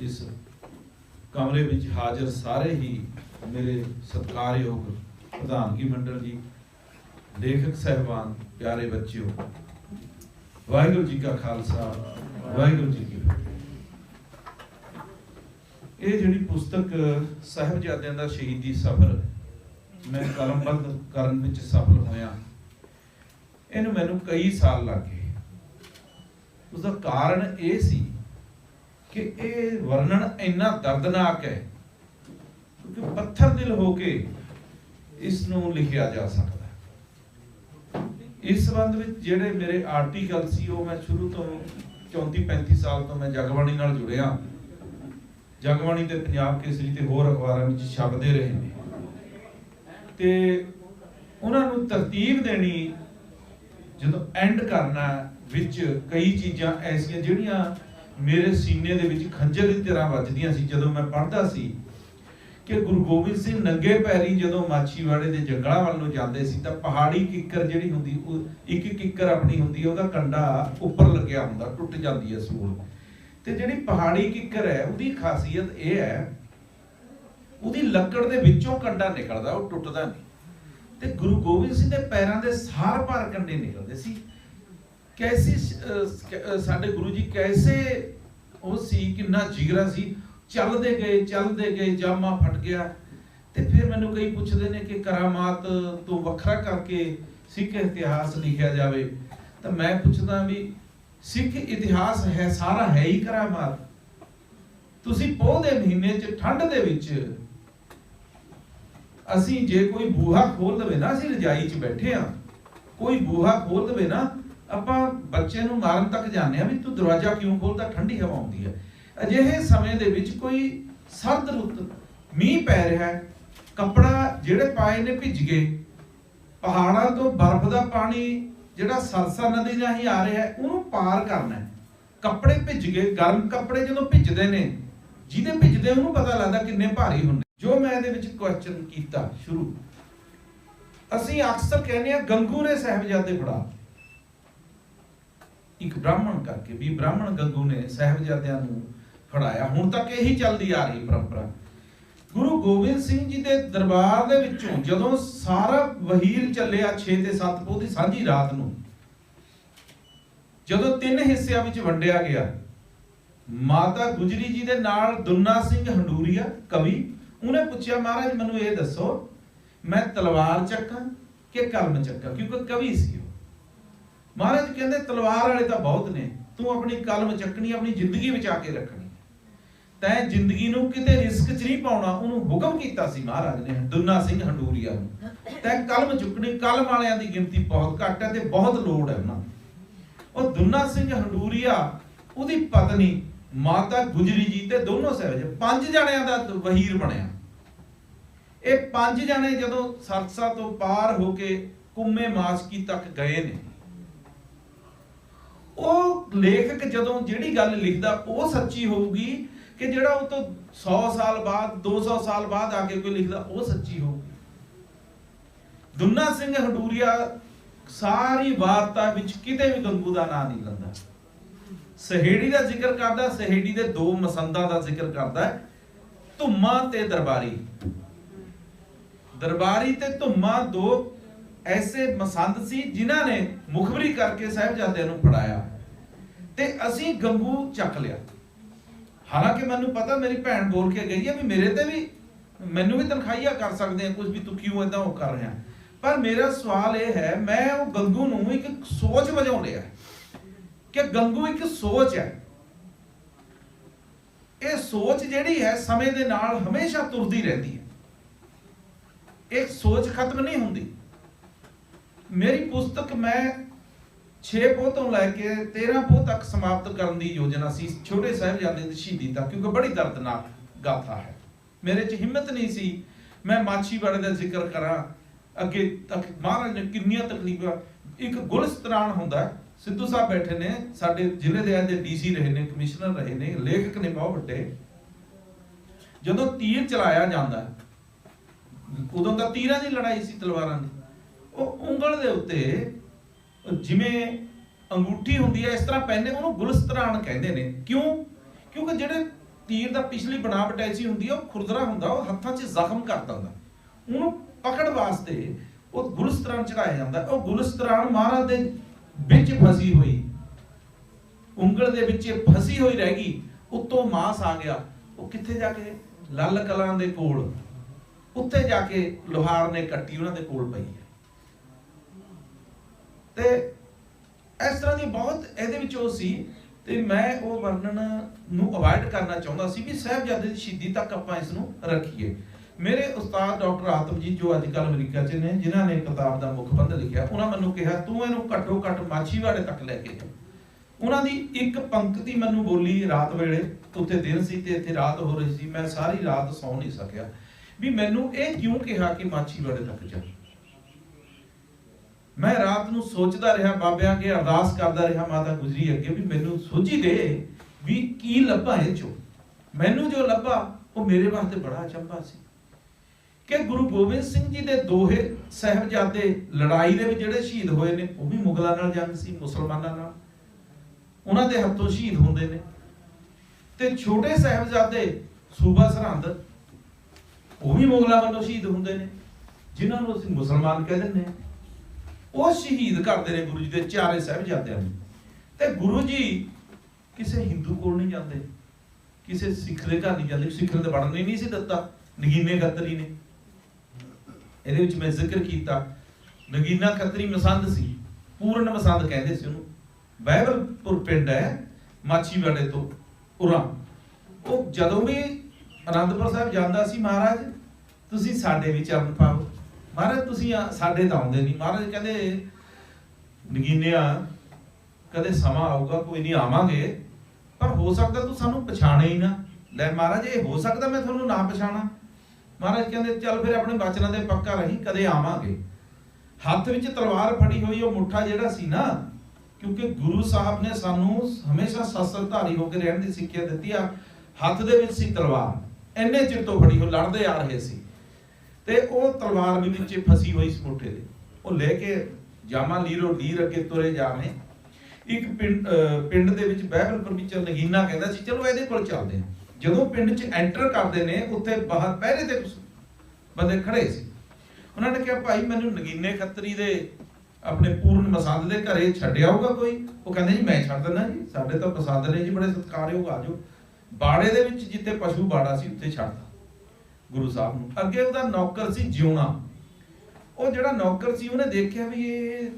ਇਸ ਕਮਰੇ ਵਿੱਚ ਹਾਜ਼ਰ ਸਾਰੇ ਹੀ ਮੇਰੇ ਸਤਿਕਾਰਯੋਗ ਪ੍ਰਧਾਨਗੀ ਮੰਡਲ ਜੀ, ਲੇਖਕ ਸਹਿਬਾਨ, ਪਿਆਰੇ ਬੱਚਿਓ, ਵਾਹਿਗੁਰੂ ਜੀ ਕਾ ਖਾਲਸਾ, ਵਾਹਿਗੁਰੂ ਜੀ ਕੀ ਫਤਿਹ। ਇਹ ਜਿਹੜੀ ਪੁਸਤਕ ਸਾਹਿਬਜ਼ਾਦਿਆਂ ਦਾ ਸ਼ਹੀਦੀ ਸਫ਼ਰ, ਮੈਂ ਕਲਮਬੰਦ ਕਰਨ ਵਿੱਚ ਸਫਲ ਹੋਇਆ। ਇਹਨੂੰ ਮੈਨੂੰ ਕਈ ਸਾਲ ਲੱਗੇ ਉਸ ਦਾ ਕਾਰਨ ਇਹ ਸੀ ਕਿ ਇਹ ਵਰਣਨ ਇੰਨਾ ਦਰਦਨਾਕ ਹੈ, ਕਿਉਂਕਿ ਪੱਥਰ ਦਿਲ ਹੋ ਕੇ ਇਸ ਨੂੰ ਲਿਖਿਆ ਜਾ ਸਕਦਾ ਇਸ ਸੰਬੰਧ ਵਿੱਚ ਜਿਹੜੇ ਮੇਰੇ ਆਰਟੀਕਲ ਸੀ, ਉਹ ਮੈਂ ਸ਼ੁਰੂ ਤੋਂ 34 35 ਸਾਲ ਤੋਂ ਮੈਂ ਜਗਬਾਣੀ ਨਾਲ ਜੁੜਿਆ। ਜਗਬਾਣੀ ਤੇ ਪੰਜਾਬ ਕੇਸਰੀ ਤੇ ਹੋਰ ਅਖਬਾਰਾਂ ਵਿੱਚ ਛਪਦੇ ਰਹੇ ਨੇ। ਤੇ ਉਹਨਾਂ ਨੂੰ ਤਰਤੀਬ ਦੇਣੀ ਜਦੋਂ ਐਂਡ ਕਰਨਾ ਵਿੱਚ ਕਈ ਚੀਜ਼ਾਂ ਐਸੀਆਂ ਜਿਹੜੀਆਂ ਮੇਰੇ ਸੀਨੇ ਦੇ ਵਿੱਚ ਖੰਜਰ ਦੀ ਤਰ੍ਹਾਂ ਵੱਜਦੀਆਂ ਸੀ ਜਦੋਂ ਮੈਂ ਪੜ੍ਹਦਾ ਸੀ ਕਿ ਗੁਰੂ ਗੋਬਿੰਦ ਸਿੰਘ ਨੰਗੇ ਪੈਰੀ ਜਦੋਂ ਮਾਛੀਵਾੜੇ ਦੇ ਜੰਗਲਾਂ ਵੱਲ ਨੂੰ ਜਾਂਦੇ ਸੀ ਤਾਂ ਪਹਾੜੀ ਕਿੱਕਰ ਜਿਹੜੀ ਹੁੰਦੀ, ਉਹ ਇੱਕ ਕਿੱਕਰ ਆਪਣੀ ਹੁੰਦੀ, ਉਹਦਾ ਕੰਡਾ ਉੱਪਰ ਲੱਗਿਆ ਹੁੰਦਾ, ਟੁੱਟ ਜਾਂਦੀ ਹੈ ਸੂਲ ਤੇ ਜਿਹੜੀ ਪਹਾੜੀ ਕਿੱਕਰ ਹੈ, ਉਹਦੀ ਖਾਸੀਅਤ ਇਹ ਹੈ, ਉਹਦੀ ਲੱਕੜ ਦੇ ਵਿੱਚੋਂ ਕੰਡਾ ਨਿਕਲਦਾ, ਉਹ ਟੁੱਟਦਾ ਨਹੀਂ। ਤੇ ਗੁਰੂ ਗੋਬਿੰਦ ਸਿੰਘ ਦੇ ਪੈਰਾਂ ਦੇ ਸਾਰ ਪਾਰ ਕੰਡੇ ਨਿਕਲਦੇ ਸੀ। ਕੈਸੀ ਸਾਡੇ ਗੁਰੂ ਜੀ ਕੈਸੇ ਉਹ ਸੀ, ਕਿੰਨਾ ਜਿਗਰਾ ਸੀ। ਚੱਲਦੇ ਗਏ ਚੱਲਦੇ ਗਏ, ਜਾਮਾ ਫਟ ਗਿਆ। ਤੇ ਫਿਰ ਮੈਨੂੰ ਕਈ ਪੁੱਛਦੇ ਨੇ ਕਿ ਕਰਾਮਾਤ ਤੋਂ ਵੱਖਰਾ ਕਰਕੇ ਸਿੱਖ ਇਤਿਹਾਸ ਲਿਖਿਆ ਜਾਵੇ। ਤਾਂ ਮੈਂ ਪੁੱਛਦਾ ਵੀ ਸਿੱਖ ਇਤਿਹਾਸ ਹੈ, ਸਾਰਾ ਹੈ ਹੀ ਕਰਾਮਾਤ। ਤੁਸੀਂ ਪੋਹ ਦੇ ਮਹੀਨੇ 'ਚ, ਠੰਡ ਦੇ ਵਿੱਚ ਅਸੀਂ ਜੇ ਕੋਈ ਬੂਹਾ ਖੋਲ ਦਵੇ ਨਾ, ਅਸੀਂ ਰਜਾਈ 'ਚ ਬੈਠੇ ਆ ਕੋਈ ਬੂਹਾ ਖੋਲ ਦਵੇ ਨਾ ਆਪਾਂ ਬੱਚੇ ਨੂੰ ਮਾਰਨ ਤੱਕ ਜਾਂਦੇ ਆ ਵੀ ਤੂੰ ਦਰਵਾਜ਼ਾ ਕਿਉਂ ਖੋਲਦਾ ਠੰਡੀ ਹਵਾ ਆਉਂਦੀ ਹੈ। ਅਜਿਹੇ ਸਮੇਂ ਦੇ ਵਿੱਚ ਕੋਈ ਸਰਦ ਰੁੱਤ ਮੀਂਹ ਪੈ ਰਿਹਾ ਹੈ, ਕੱਪੜਾ ਜਿਹੜੇ ਪਾਏ ਨੇ ਭਿੱਜ ਗਏ, ਪਹਾੜਾਂ ਤੋਂ ਬਰਫ਼ ਦਾ ਪਾਣੀ ਜਿਹੜਾ ਸਰਸਾ ਨਦੀ ਰਾਹੀਂ ਆ ਰਿਹਾ ਹੈ, ਉਹਨੂੰ ਪਾਰ ਕਰਨਾ ਹੈ। ਕੱਪੜੇ ਭਿੱਜ ਗਏ, ਗਰਮ ਕੱਪੜੇ ਜਦੋਂ ਭਿੱਜਦੇ ਨੇ, ਜਿਹਦੇ ਭਿੱਜਦੇ ਉਹਨੂੰ ਪਤਾ ਲੱਗਦਾ ਕਿੰਨੇ ਭਾਰੀ ਹੁੰਦੇ ਜੋ ਮੈਂ ਇਹਦੇ ਵਿੱਚ ਕੁਐਸਚਨ ਕੀਤਾ ਸ਼ੁਰੂ, ਅਸੀਂ ਅਕਸਰ ਕਹਿੰਦੇ ਆ ਗੰਗੂ ਨੇ ਸਾਹਿਬਜ਼ਾਦੇ ਫੜਾ। ਇੱਕ ਬ੍ਰਾਹਮਣ ਕਰਕੇ ਵੀ ਬ੍ਰਾਹਮਣ ਗੰਗੂ ਨੇ ਸਾਹਿਬਜ਼ਾਦਿਆਂ ਨੂੰ ਫੜਾਇਆ। ਹੁਣ ਤੱਕ ਇਹੀ ਚੱਲਦੀ ਆ ਰਹੀ ਪਰੰਪਰਾ। ਗੁਰੂ ਗੋਬਿੰਦ ਸਿੰਘ ਜੀ ਦੇ ਦਰਬਾਰ ਦੇ ਵਿੱਚੋਂ ਜਦੋਂ ਸਾਰਾ ਵਹੀਰ ਚੱਲਿਆ 6 ਤੇ 7 ਪੋਹ ਦੀ ਸਾਂਝੀ ਰਾਤ ਨੂੰ, ਜਦੋਂ ਤਿੰਨ ਹਿੱਸਿਆਂ ਵਿੱਚ ਵੰਡਿਆ ਗਿਆ, ਮਾਤਾ ਗੁਜਰੀ ਜੀ ਦੇ ਨਾਲ ਦੁੰਨਾ ਸਿੰਘ ਹੰਡੂਰੀਆ ਕਵੀ, ਉਹਨੇ ਪੁੱਛਿਆ, ਮਹਾਰਾਜ, ਮੈਨੂੰ ਇਹ ਦੱਸੋ, ਮੈਂ ਤਲਵਾਰ ਚੱਕਾਂ ਕਿ ਕਲਮ ਚੱਕਾਂ? ਕਿਉਂਕਿ ਕਵੀ ਸੀ ਉਹ। ਮਹਾਰਾਜ ਕਹਿੰਦੇ, ਤਲਵਾਰ ਵਾਲੇ ਤਾਂ ਬਹੁਤ ਨੇ। ਤੂੰ ਆਪਣੀ ਕਲਮ ਚੱਕਣੀ, ਆਪਣੀ ਜ਼ਿੰਦਗੀ ਵਿੱਚ ਆ ਕੇ ਰੱਖਣੀ। ਤੈਂ ਜ਼ਿੰਦਗੀ ਨੂੰ ਕਿਤੇ ਰਿਸਕ 'ਚ ਨਹੀਂ ਪਾਉਣਾ, ਉਹਨੂੰ ਹੁਕਮ ਕੀਤਾ ਸੀ ਮਹਾਰਾਜ ਨੇ, ਦੁੰਨਾ ਸਿੰਘ ਹੰਡੂਰੀਆ ਨੂੰ। ਤੈਂ ਕਲਮ ਚੁੱਕਣੀ, ਕਲਮ ਵਾਲਿਆਂ ਦੀ ਗਿਣਤੀ ਬਹੁਤ ਘੱਟ ਹੈ ਤੇ ਬਹੁਤ ਲੋੜ ਹੈ ਉਹਨਾਂ ਉਹ ਦੁੰਨਾ ਸਿੰਘ ਹੰਡੂਰੀਆ, ਉਹਦੀ ਪਤਨੀ, ਮਾਤਾ ਗੁਜਰੀ ਜੀ ਤੇ ਦੋਨੋਂ ਸਹਿਜ, ਪੰਜ ਜਣਿਆਂ ਦਾ, ਵਹੀਰ ਬਣਿਆ। ਇਹ ਪੰਜ ਜਣੇ ਜਦੋਂ ਸਰਸਾ ਤੋਂ ਪਾਰ ਹੋ ਕੇ ਕੁੰਮੇ ਮਾਸਕੀ ਤੱਕ ਗਏ ਨੇ ਲੇਖਕ ਜਦੋਂ ਜਿਹੜੀ ਗੱਲ ਲਿਖਦਾ, ਉਹ ਸੱਚੀ ਹੋਊਗੀ ਕਿ ਜਿਹੜਾ ਉਹ ਤੋਂ 100 ਸਾਲ ਬਾਅਦ 200 ਸਾਲ ਬਾਅਦ ਆ ਕੇ ਕੋਈ ਲਿਖਦਾ, ਉਹ ਸੱਚੀ ਹੋਊਗੀ। ਦੁੰਨਾ ਸਿੰਘ ਹਡੂਰੀਆ ਸਾਰੀ ਵਾਰਤਾ ਵਿੱਚ ਕਿਤੇ ਵੀ ਗੰਗੂ ਦਾ ਨਾਂ ਨਹੀਂ ਲੈਂਦਾ। ਸਹੇੜੀ ਦਾ ਜ਼ਿਕਰ ਕਰਦਾ, ਸਹੇੜੀ ਦੇ ਦੋ ਮਸੰਦਾਂ ਦਾ ਜ਼ਿਕਰ ਕਰਦਾ ਧੁੰਮਾ ਤੇ ਦਰਬਾਰੀ। ਦਰਬਾਰੀ ਤੇ ਧੁੰਮਾ ਦੋ ਐਸੇ ਮਸੰਦ ਸੀ ਜਿਨ੍ਹਾਂ ਨੇ ਮੁਖਬਰੀ ਕਰਕੇ ਸਾਹਿਬਜ਼ਾਦਿਆਂ ਨੂੰ ਫੜਾਇਆ। ਤੇ ਅਸੀਂ ਗੰਗੂ ਚੱਕ ਲਿਆ। ਹਾਲਾਂਕਿ ਮੈਨੂੰ ਪਤਾ ਮੇਰੀ ਭੈਣ ਬੋਲ ਕੇ ਗਈ ਹੈ ਵੀ ਮੇਰੇ ਤੇ ਵੀ ਮੈਨੂੰ ਵੀ ਤਨਖਾਹੀਆ ਕਰ ਸਕਦੇ ਆ ਕੁਝ ਵੀ ਤੂੰ ਕਿਉਂ ਇਦਾਂ ਉਹ ਕਰ ਰਿਹਾ। ਪਰ ਮੇਰਾ ਸਵਾਲ ਇਹ ਹੈ, ਮੈਂ ਉਹ ਗੰਗੂ ਨੂੰ ਇੱਕ ਸੋਚ ਵਜੋਂ ਲਿਆ ਕਿ ਗੰਗੂ ਇੱਕ ਸੋਚ ਹੈ। ਇਹ ਸੋਚ ਜਿਹੜੀ ਹੈ, ਸਮੇਂ ਦੇ ਨਾਲ ਹਮੇਸ਼ਾ ਤੁਰਦੀ ਰਹਿੰਦੀ ਹੈ। ਇਹ ਸੋਚ ਖਤਮ ਨਹੀਂ ਹੁੰਦੀ। ਮੇਰੀ ਪੁਸਤਕ ਮੈਂ 6 ਪੋਹ ਤੋਂ ਲੈ ਕੇ 13 ਪੋਹ ਤੱਕ ਸਮਾਪਤ ਕਰਨ ਦੀ ਯੋਜਨਾ ਸੀ ਛੋਟੇ ਸਾਹਿਬਜ਼ਾਦੇ ਦੀ ਸ਼ਹੀਦੀ ਤੱਕ ਕਿਉਂਕਿ ਬੜੀ ਦਰਦਨਾਕ ਗਾਥਾ ਹੈ। ਮੇਰੇ 'ਚ ਹਿੰਮਤ ਨਹੀਂ ਸੀ। ਮੈਂ ਮਾਛੀਵਾੜੇ ਦਾ ਜ਼ਿਕਰ ਕਰਾਂ। ਅੱਗੇ ਤੱਕ ਮਹਾਰਾਜ ਨੇ ਕਿੰਨੀਆਂ ਤਕਲੀਫਾਂ, ਇੱਕ ਗੁਲਸਤਰਾਨ ਹੁੰਦਾ ਸਿੱਧੂ ਸਾਹਿਬ ਬੈਠੇ ਨੇ, ਸਾਡੇ ਜ਼ਿਲ੍ਹੇ ਦੇ ਦੇ ਡੀਸੀ ਰਹੇ ਨੇ, ਕਮਿਸ਼ਨਰ ਰਹੇ ਨੇ, ਲੇਖਕ ਨੇ ਬਹੁਤ ਵੱਡੇ। ਜਦੋਂ ਤੀਰ ਚਲਾਇਆ ਜਾਂਦਾ ਉਦੋਂ ਤਾਂ ਤੀਰਾਂ ਦੀ ਲੜਾਈ ਸੀ ਤਲਵਾਰਾਂ ਦੀ, ਉਹ ਉਂਗਲ ਦੇ ਉੱਤੇ ਜਿਵੇਂ ਅੰਗੂਠੀ ਹੁੰਦੀ ਹੈ, ਇਸ ਤਰ੍ਹਾਂ ਪੈਂਦੇ ਉਹਨੂੰ ਗੁਲਸਤਰਾਨ ਕਹਿੰਦੇ ਨੇ। ਕਿਉਂ? ਕਿਉਂਕਿ ਜਿਹੜੇ ਤੀਰ ਦਾ ਪਿਛਲੀ ਬਣਾਵਟ ਐਸੀ ਹੁੰਦੀ ਹੈ ਉਹ ਖੁਰਦਰਾ ਹੁੰਦਾ, ਉਹ ਹੱਥਾਂ 'ਚ ਜ਼ਖਮ ਕਰ ਦਿੰਦਾ ਉਹਨੂੰ ਪਕੜ ਵਾਸਤੇ ਉਹ ਗੁਲਸਤਰਾਨ ਚੜਾਇਆ ਜਾਂਦਾ। ਉਹ ਗੁਲਸਤਰਾਨ ਮਹਾਰਾਜ ਦੇ ਵਿੱਚ ਫਸੀ ਹੋਈ। ਉਂਗਲ ਦੇ ਵਿੱਚ ਫਸੀ ਹੋਈ ਰਹਿ ਗਈ। ਉੱਤੋਂ ਮਾਸ ਆ ਗਿਆ। ਉਹ ਕਿੱਥੇ ਜਾ ਕੇ? ਲੱਲ ਕਲਾਂ ਦੇ ਕੋਲ। ਉੱਥੇ ਜਾ ਕੇ ਲੋਹਾਰ ਨੇ ਕੱਟੀ, ਉਹਨਾਂ ਦੇ ਕੋਲ ਪਈ ਤੇ ਇਸ ਤਰ੍ਹਾਂ ਦੀ ਬਹੁਤ ਇਹਦੇ ਵਿੱਚ ਉਹ ਸੀ ਤੇ ਮੈਂ ਉਹ ਵਰਣਨ ਨੂੰ ਅਵਾਇਡ ਕਰਨਾ ਚਾਹੁੰਦਾ ਸੀ ਵੀ ਸਾਹਿਬਜ਼ਾਦੇ ਦੀ ਸ਼ਹੀਦੀ ਤੱਕ ਆਪਾਂ ਇਸ ਨੂੰ ਰੱਖੀਏ। ਮੇਰੇ ਉਸਤਾਦ ਡਾਕਟਰ ਆਤਮਜੀਤ ਜੋ ਅੱਜ ਕੱਲ੍ਹ ਅਮਰੀਕਾ 'ਚ ਨੇ, ਜਿਨ੍ਹਾਂ ਨੇ ਕਿਤਾਬ ਦਾ ਮੁੱਖ ਬੰਦ ਲਿਖਿਆ, ਉਹਨਾਂ ਮੈਨੂੰ ਕਿਹਾ, ਤੂੰ ਇਹਨੂੰ ਘੱਟੋ ਘੱਟ ਮਾਛੀਵਾੜੇ ਤੱਕ ਲੈ ਕੇ ਜਾ। ਉਹਨਾਂ ਦੀ ਇੱਕ ਪੰਕਤੀ ਮੈਨੂੰ ਬੋਲੀ ਰਾਤ ਵੇਲੇ, ਉੱਥੇ ਦਿਨ ਸੀ ਤੇ ਇੱਥੇ ਰਾਤ ਹੋ ਰਹੀ ਸੀ, ਮੈਂ ਸਾਰੀ ਰਾਤ ਸੌ ਨਹੀਂ ਸਕਿਆ। ਵੀ ਮੈਨੂੰ ਇਹ ਕਿਉਂ ਕਿਹਾ ਕਿ ਮਾਛੀਵਾੜੇ ਤੱਕ ਜਾ? ਮੈਂ ਰਾਤ ਨੂੰ ਸੋਚਦਾ ਰਿਹਾ, ਬਾਬਿਆਂ ਅੱਗੇ ਅਰਦਾਸ ਕਰਦਾ ਰਿਹਾ, ਮਾਤਾ ਗੁਜਰੀ ਅੱਗੇ ਵੀ ਮੈਨੂੰ ਸੋਝੀ ਦੇ ਵੀ ਕੀ ਲੱਭਾ ਇਹ ਚੋਂ। ਮੈਨੂੰ ਜੋ ਲੱਭਾ, ਉਹ ਮੇਰੇ ਵਾਸਤੇ ਬੜਾ ਅਚੰਭਾ ਸੀ। ਕਿ ਗੁਰੂ ਗੋਬਿੰਦ ਸਿੰਘ ਜੀ ਦੇ ਦੋਹੇ ਸਹਿਬਜ਼ਾਦੇ ਲੜਾਈ ਦੇ ਵਿੱਚ ਜਿਹੜੇ ਸ਼ਹੀਦ ਹੋਏ ਨੇ, ਉਹ ਵੀ ਮੁਗਲਾਂ ਨਾਲ ਜੰਗ ਸੀ, ਮੁਸਲਮਾਨਾਂ ਨਾਲ। ਉਹਨਾਂ ਦੇ ਹੱਥੋਂ ਸ਼ਹੀਦ ਹੁੰਦੇ ਨੇ। ਤੇ ਛੋਟੇ ਸਾਹਿਬਜ਼ਾਦੇ ਸੂਬਾ ਸਰਹੰਦ, ਉਹ ਵੀ ਮੁਗਲਾਂ ਵੱਲੋਂ ਸ਼ਹੀਦ ਹੁੰਦੇ ਨੇ, ਜਿਨ੍ਹਾਂ ਨੂੰ ਅਸੀਂ ਮੁਸਲਮਾਨ ਕਹਿ ਦਿੰਦੇ ਹਾਂ। ਉਹ ਸ਼ਹੀਦ ਕਰਦੇ ਨੇ ਗੁਰੂ ਜੀ ਦੇ ਚਾਰੇ ਸਾਹਿਬਜ਼ਾਦਿਆਂ ਨੂੰ। ਤੇ ਗੁਰੂ ਜੀ ਕਿਸੇ ਹਿੰਦੂ ਕੋਲ ਨਹੀਂ ਜਾਂਦੇ, ਕਿਸੇ ਸਿੱਖ ਦੇ ਘਰ ਨਹੀਂ ਜਾਂਦੇ ਸਿੱਖ ਨੇ ਵੜਨ ਨਹੀਂ ਸੀ ਦਿੱਤਾ, ਨਗੀਨੇ ਖੱਤਰੀ ਨੇ। ਇਹਦੇ ਵਿੱਚ ਮੈਂ ਜ਼ਿਕਰ ਕੀਤਾ, ਨਗੀਨਾ ਖੱਤਰੀ ਮਸੰਦ ਸੀ, ਪੂਰਨ ਮਸੰਦ ਕਹਿੰਦੇ ਸੀ ਉਹਨੂੰ। ਬਹਿਬਲਪੁਰ ਪਿੰਡ ਹੈ, ਮਾਛੀਵਾੜੇ ਤੋਂ, ਉਰਾ। ਉਹ ਜਦੋਂ ਵੀ ਅਨੰਦਪੁਰ ਸਾਹਿਬ ਜਾਂਦਾ ਸੀ ਮਹਾਰਾਜ, ਤੁਸੀਂ ਸਾਡੇ ਵੀ ਚਰਨ ਪਾਓ ਮਹਾਰਾਜ, ਤੁਸੀਂ ਸਾਡੇ ਤਾਂ ਆਉਂਦੇ ਨਹੀਂ। ਮਹਾਰਾਜ ਕਹਿੰਦੇ, ਨਗੀਨਿਆ, ਕਦੇ ਸਮਾਂ ਆਊਗਾ, ਕੋਈ ਨਹੀਂ ਆਵਾਂਗੇ। ਪਰ ਹੋ ਸਕਦਾ ਤੂੰ ਸਾਨੂੰ ਪਛਾਣੇ ਹੀ ਨਾ। ਲੈ ਮਹਾਰਾਜ, ਇਹ ਹੋ ਸਕਦਾ ਮੈਂ ਤੁਹਾਨੂੰ ਨਾ ਪਛਾਣਾ। ਮਹਾਰਾਜ ਕਹਿੰਦੇ, ਚੱਲ ਫਿਰ ਆਪਣੇ ਬਚਨਾਂ ਦੇ ਪੱਕਾ ਰਹੀ, ਕਦੇ ਆਵਾਂਗੇ। ਹੱਥ ਵਿੱਚ ਤਲਵਾਰ ਫੜੀ ਹੋਈ, ਉਹ ਮੁੱਠਾ ਜਿਹੜਾ ਸੀ ਨਾ, ਕਿਉਂਕਿ ਗੁਰੂ ਸਾਹਿਬ ਨੇ ਸਾਨੂੰ ਹਮੇਸ਼ਾ ਸ਼ਸਤਰਧਾਰੀ ਹੋ ਕੇ ਰਹਿਣ ਦੀ ਸਿੱਖਿਆ ਦਿੱਤੀ ਆ। ਹੱਥ ਦੇ ਵਿੱਚ ਸੀ ਤਲਵਾਰ। ਇੰਨੇ ਚਿਰ ਤੋਂ ਫੜੀ ਹੋ ਲੜਦੇ ਆ ਰਹੇ ਸੀ। ਤੇ ਉਹ ਤਲਵਾਰ ਵੀ ਵਿੱਚ ਫਸੀ ਹੋਈ ਸੀ ਮੁੱਠੇ ਦੇ। ਉਹ ਲੈ ਕੇ ਜਾਮਾ ਲੀਰੋ, ਲੀਰ ਅੱਗੇ ਤੁਰੇ ਜਾ ਇੱਕ ਪਿੰਡ ਪਿੰਡ ਦੇ ਵਿੱਚ ਬਹਿਬਲਪੁਰ ਵਿੱਚ ਨਗੀਨਾ ਕਹਿੰਦਾ ਸੀ, ਚਲੋ ਇਹਦੇ ਕੋਲ ਚੱਲਦੇ ਹਾਂ। ਜਦੋਂ ਪਿੰਡ 'ਚ ਐਂਟਰ ਕਰਦੇ ਨੇ, ਉੱਥੇ ਬਾਹਰ ਪਹਿਰੇ ਤੇ ਬੰਦੇ ਖੜੇ ਸੀ। ਉਹਨਾਂ ਨੇ ਕਿਹਾ, ਭਾਈ, ਮੈਨੂੰ ਨਗੀਨੇ ਖੱਤਰੀ ਦੇ ਆਪਣੇ ਪੂਰਨ ਮਸੰਦ ਦੇ ਘਰੇ ਛੱਡਿਆ ਹੋਊਗਾ ਕੋਈ? ਉਹ ਕਹਿੰਦੇ, ਜੀ, ਮੈਂ ਛੱਡ ਦਿੰਦਾ ਜੀ। ਸਾਡੇ ਤਾਂ ਪਸੰਦ ਨੇ ਜੀ, ਬੜੇ ਸਤਿਕਾਰਯੋਗ ਆ ਜਾਓ। ਬਾੜੇ ਦੇ ਵਿੱਚ ਜਿੱਥੇ ਪਸ਼ੂ ਬਾੜਾ ਸੀ, ਉੱਥੇ ਛੱਡਦਾ ਗੁਰੂ ਸਾਹਿਬ ਨੂੰ। ਅੱਗੇ ਉਹਦਾ ਨੌਕਰ ਸੀ ਜਿਉਣਾ। ਉਹ ਜਿਹੜਾ ਨੌਕਰ ਸੀ ਉਹਨੇ ਦੇਖਿਆ ਵੀ ਇਹ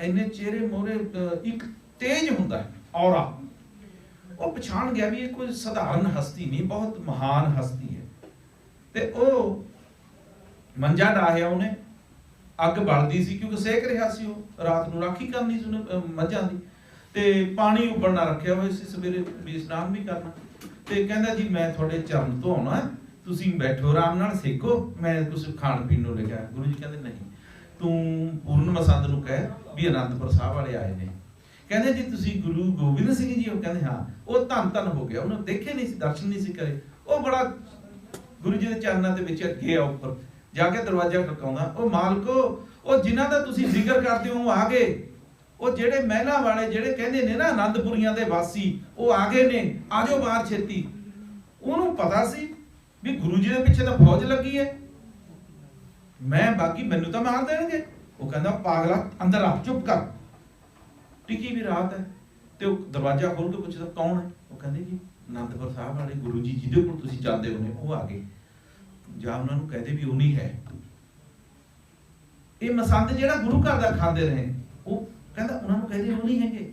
ਇੰਨੇ ਚਿਹਰੇ ਮੋਰੇ ਇੱਕ ਤੇਜ ਹੁੰਦਾ ਹੈ ਔਰਾ। ਉਹ ਪਛਾਣ ਗਿਆ ਵੀ ਇਹ ਕੋਈ ਸਧਾਰਨ ਹਸਤੀ ਨਹੀਂ ਬਹੁਤ ਮਹਾਨ ਹਸਤੀ ਹੈ। ਤੇ ਉਹ ਮੰਜਾ ਡਾਹਿਆ ਉਹਨੇ। ਅੱਗ ਬਲਦੀ ਸੀ ਕਿਉਂਕਿ ਸੇਕ ਰਿਹਾ ਸੀ ਉਹ। ਰਾਤ ਨੂੰ ਰਾਖੀ ਕਰਨੀ ਸੀ ਉਹਨੇ ਅਹ, ਮੱਝਾਂ ਦੀ। ਤੇ ਪਾਣੀ ਉਬਲਣਾ ਰੱਖਿਆ ਹੋਇਆ ਸੀ ਸਵੇਰੇ ਵੀ ਇਸ਼ਨਾਨ ਵੀ ਕਰਨਾ। ਤੇ ਕਹਿੰਦਾ ਜੀ ਮੈਂ ਤੁਹਾਡੇ ਚਰਨ ਤੋਂ ਆਉਣਾ ਤੁਸੀਂ ਬੈਠੋ, ਆਰਾਮ ਨਾਲ ਸੇਕੋ, ਮੈਂ ਕੁਝ ਖਾਣ ਪੀਣ ਨੂੰ ਲੈ ਗੁਰੂ ਜੀ ਕਹਿੰਦੇ, ਨਹੀਂ, ਤੂੰ ਪੂਰਨ ਮਸੰਦ ਨੂੰ ਕਹਿ ਵੀ ਅਨੰਦਪੁਰ ਸਾਹਿਬ ਵਾਲੇ ਆਏ ਨੇ। ਕਹਿੰਦੇ, ਜੀ, ਤੁਸੀਂ ਗੁਰੂ ਗੋਬਿੰਦ ਸਿੰਘ ਜੀ ਉਹ ਕਹਿੰਦੇ, ਹਾਂ। ਉਹ ਧੰਨ ਧੰਨ ਹੋ ਗਿਆ। ਉਹਨੂੰ ਦੇਖੇ ਨਹੀਂ ਸੀ, ਦਰਸ਼ਨ ਨਹੀਂ ਸੀ ਕਰੇ। ਉਹ ਬੜਾ ਗੁਰੂ ਜੀ ਦੇ ਚਰਨਾਂ ਦੇ ਵਿੱਚ ਗਿਆ ਉੱਪਰ। ਜਾ ਕੇ ਦਰਵਾਜ਼ਾ ਖੜਕਾਉਂਦਾ, ਉਹ ਮਾਲਕੋ, ਉਹ ਜਿਨ੍ਹਾਂ ਦਾ ਤੁਸੀਂ ਜ਼ਿਕਰ ਕਰਦੇ ਹੋ, ਉਹ ਆ ਗਏ। ਉਹ ਜਿਹੜੇ ਮਹਿਲਾ ਵਾਲੇ, ਜਿਹੜੇ ਕਹਿੰਦੇ ਨੇ ਨਾ ਆਨੰਦਪੁਰੀਆਂ ਦੇ ਵਾਸੀ, ਉਹ ਆ ਗਏ ਨੇ। ਆਜੋ ਬਾਹਰ ਛੇਤੀ। ਉਹਨੂੰ ਪਤਾ ਸੀ ਵੀ ਗੁਰੂ ਜੀ ਦੇ ਪਿੱਛੇ ਤਾਂ ਫੌਜ ਲੱਗੀ ਹੈ। ਮੈਂ ਬਾਕੀ ਮੈਨੂੰ ਤਾਂ ਮਾਰ ਦੇਣਗੇ। ਉਹ ਕਹਿੰਦਾ, ਪਾਗਲਾ, ਅੰਦਰ ਆ, ਚੁੱਪ ਕਰ। ਟਿੱਕੀ ਵੀ ਰਾਤ ਹੈ ਤੇ ਉਹ ਦਰਵਾਜ਼ਾ ਖੋਲ ਕੇ ਪੁੱਛਦਾ, ਕੌਣ ਹੈ? ਉਹ ਕਹਿੰਦੇ ਜੀ, ਅਨੰਦਪੁਰ ਸਾਹਿਬ ਵਾਲੇ ਗੁਰੂ ਜੀ, ਜਿਹਦੇ ਕੋਲ ਤੁਸੀਂ ਜਾਂਦੇ ਹੋ, ਉਹ ਆ ਗਏ। ਜਾਂ ਉਹਨਾਂ ਨੂੰ ਕਹਦੇ ਵੀ ਉਹ ਨਹੀਂ ਹੈ। ਇਹ ਮਸੰਦ ਜਿਹੜਾ ਗੁਰੂ ਘਰ ਦਾ ਖਾਂਦੇ ਰਹੇ, ਉਹ ਕਹਿੰਦਾ, ਉਹਨਾਂ ਨੂੰ ਕਹਦੇ ਉਹ ਨਹੀਂ ਹੈਗੇ।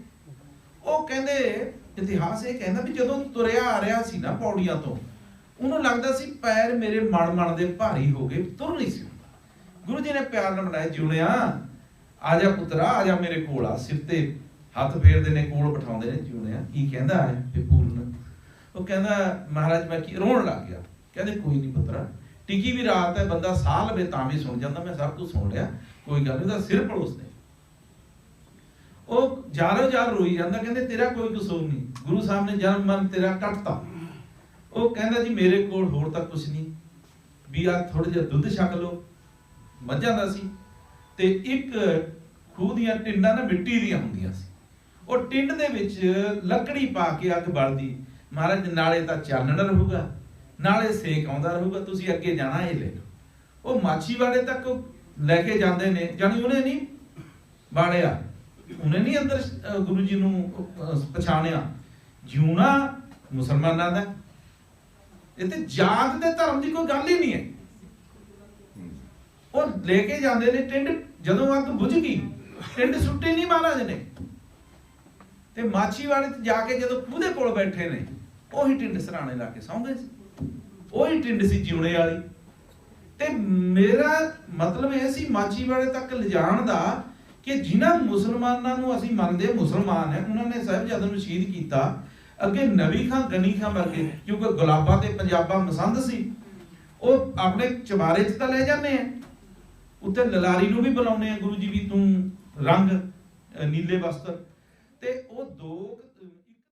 ਉਹ ਕਹਿੰਦੇ, ਇਤਿਹਾਸ ਇਹ ਕਹਿੰਦਾ ਵੀ ਜਦੋਂ ਤੁਰਿਆ ਆ ਰਿਹਾ ਸੀ ਨਾ ਪੌੜੀਆਂ ਤੋਂ ਉਹਨੂੰ ਲੱਗਦਾ ਸੀ ਪੈਰ ਮੇਰੇ ਮਣ ਮਣ ਦੇ ਭਾਰੀ ਹੋ ਗਏ, ਤੁਰ ਨਹੀਂ ਸੀ ਹੁੰਦਾ। ਗੁਰੂ ਜੀ ਨੇ ਪਿਆਰ ਨਾਲ ਬਣਾਇਆ, ਜਿਉਣਿਆ, ਆ ਜਾ ਪੁੱਤਰਾ, ਆ ਜਾ ਮੇਰੇ ਕੋਲ, ਆ ਸਿਰ ਤੇ ਹੱਥ ਫੇਰਦੇ ਨੇ, ਕੋਲ ਬਿਠਾਉਂਦੇ ਨੇ, ਜਿਉਣਿਆ, ਕੀ ਕਹਿੰਦਾ ਹੈ ਤੇ ਪੂਰਨ? ਉਹ ਕਹਿੰਦਾ, ਮਹਾਰਾਜ, ਮੈਂ ਕੀ ਰੋਣ ਲੱਗ ਗਿਆ? ਕਹਿੰਦੇ, ਕੋਈ ਨਹੀਂ ਪੁੱਤਰਾ, ਟਿੱਕੀ ਵੀ ਰਾਤ ਹੈ, ਬੰਦਾ ਸਾਹ ਲਵੇ ਤਾਂ ਵੀ ਸੁਣ ਜਾਂਦਾ, ਮੈਂ ਸਭ ਕੁਝ ਸੁਣ ਲਿਆ, ਕੋਈ ਗੱਲ ਨਹੀਂ, ਉਹਦਾ ਸਿਰ ਪੜੋਸ ਨੇ। ਉਹ ਜਾਰੋ ਜਾਰ ਰੋਈ ਜਾਂਦਾ, ਕਹਿੰਦੇ, ਤੇਰਾ ਕੋਈ ਕਸੂਰ ਨਹੀਂ। ਗੁਰੂ ਸਾਹਿਬ ਨੇ ਜਨਮ ਮਨ ਤੇਰਾ ਕੱਟਤਾ। ਉਹ ਕਹਿੰਦਾ ਜੀ, ਮੇਰੇ ਕੋਲ ਹੋਰ ਤਾਂ ਕੁਝ ਨਹੀਂ। ਵੀ ਆ ਥੋੜਾ ਜਿਹਾ ਦੁੱਧ ਛਕ ਲਓ। ਮੱਝਾਂ ਦਾ ਸੀ। ਤੇ ਇੱਕ ਖੂਹ ਦੀਆਂ ਟਿੰਡਾਂ ਨਾ ਮਿੱਟੀ ਦੀਆਂ ਹੁੰਦੀਆਂ ਸੀ। ਉਹ ਟਿੰਡ ਦੇ ਵਿੱਚ ਲੱਕੜੀ ਪਾ ਕੇ ਅੱਗ ਬਲਦੀ। ਮਹਾਰਾਜ, ਨਾਲੇ ਤਾਂ ਚਾਨਣ ਰਹੂਗਾ। ਨਾਲੇ ਸੇਕ ਆਉਂਦਾ ਰਹੂਗਾ। ਤੁਸੀਂ ਅੱਗੇ ਜਾਣਾ, ਇਹ ਲੈ ਲਓ। ਉਹ ਮਾਛੀਵਾੜੇ ਤੱਕ ਲੈ ਕੇ ਜਾਂਦੇ ਨੇ। ਜਾਨੀ ਉਹਨੇ ਨਹੀਂ ਬਾੜਿਆ ਉਹਨੇ ਨਹੀਂ ਅੰਦਰ ਗੁਰੂ ਜੀ ਨੂੰ ਪਛਾਣਿਆ। ਜਿਉਣਾ ਮੁਸਲਮਾਨਾਂ ਦਾ। ਇਹ ਜਾਤ ਦੇ ਧਰਮ ਦੀ ਕੋਈ ਗੱਲ ਹੀ ਨਹੀਂ ਹੈ। ਉਹ ਲੈ ਕੇ ਜਾਂਦੇ ਨੇ ਟਿੰਡ, ਜਦੋਂ ਅੱਗ ਬੁਝ ਗਈ, ਟਿੰਡ ਸੁੱਟੀ ਨਹੀਂ ਮਹਾਰਾਜ ਨੇ। ਤੇ ਮਾਛੀਵਾੜੇ ਤੇ ਜਾ ਕੇ ਜਦੋਂ ਉਹਦੇ ਕੋਲ ਬੈਠੇ ਨੇ, ਉਹੀ ਟਿੰਡ ਸਰਾਣੇ ਲਾ ਕੇ ਸੌਂ ਗਏ ਸੀ। ਉਹੀ ਟਿੰਡ ਸੀ ਜਿਉਣੇ ਵਾਲੀ। ਤੇ ਮੇਰਾ ਮਤਲਬ ਇਹ ਸੀ ਮਾਛੀਵਾੜੇ ਤੱਕ ਲਿਜਾਣ ਦਾ ਕਿ ਜਿਨ੍ਹਾਂ ਮੁਸਲਮਾਨਾਂ ਨੂੰ ਅਸੀਂ ਮੰਨਦੇ, ਮੁਸਲਮਾਨ ਹੈ, ਉਹਨਾਂ ਨੇ ਸਾਹਿਬਜ਼ਾਦਿਆਂ ਨੂੰ ਸ਼ਹੀਦ ਕੀਤਾ ਅੱਗੇ ਨਬੀ ਖਾਂ ਗਨੀ ਖਾਂ ਵਰਗੇ ਕਿਉਂਕਿ ਗੁਲਾਬਾਂ ਤੇ ਪੰਜਾਬਾਂ ਮਸੰਦ ਸੀ। ਉਹ ਆਪਣੇ ਚਮਾਰੇ 'ਚ ਤਾਂ ਲੈ ਜਾਂਦੇ ਆ। ਉੱਤੇ ਲਲਾਰੀ ਨੂੰ ਵੀ ਬੁਲਾਉਂਦੇ ਆ ਗੁਰੂ ਜੀ ਵੀ ਤੂੰ ਰੰਗ ਨੀਲੇ ਵਸਤਰ। ਤੇ ਉਹ ਦੋ